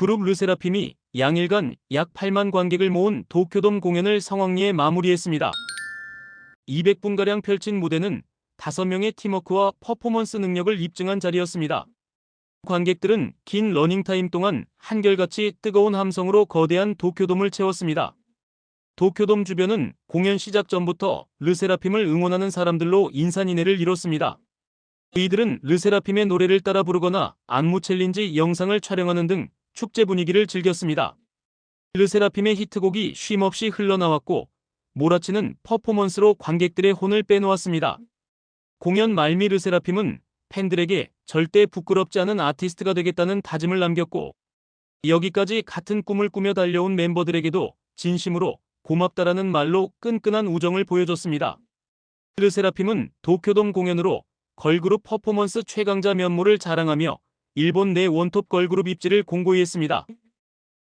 그룹 르세라핌이 양일간 약 8만 관객을 모은 도쿄돔 공연을 성황리에 마무리했습니다. 200분가량 펼친 무대는 5명의 팀워크와 퍼포먼스 능력을 입증한 자리였습니다. 관객들은 긴 러닝타임 동안 한결같이 뜨거운 함성으로 거대한 도쿄돔을 채웠습니다. 도쿄돔 주변은 공연 시작 전부터 르세라핌을 응원하는 사람들로 인산인해를 이뤘습니다. 이들은 르세라핌의 노래를 따라 부르거나 안무 챌린지 영상을 촬영하는 등 축제 분위기를 즐겼습니다. 르세라핌의 히트곡이 쉼없이 흘러나왔고 몰아치는 퍼포먼스로 관객들의 혼을 빼놓았습니다. 공연 말미 르세라핌은 팬들에게 절대 부끄럽지 않은 아티스트가 되겠다는 다짐을 남겼고 여기까지 같은 꿈을 꾸며 달려온 멤버들에게도 진심으로 고맙다라는 말로 끈끈한 우정을 보여줬습니다. 르세라핌은 도쿄돔 공연으로 걸그룹 퍼포먼스 최강자 면모를 자랑하며 일본 내 원톱 걸그룹 입지를 공고히 했습니다.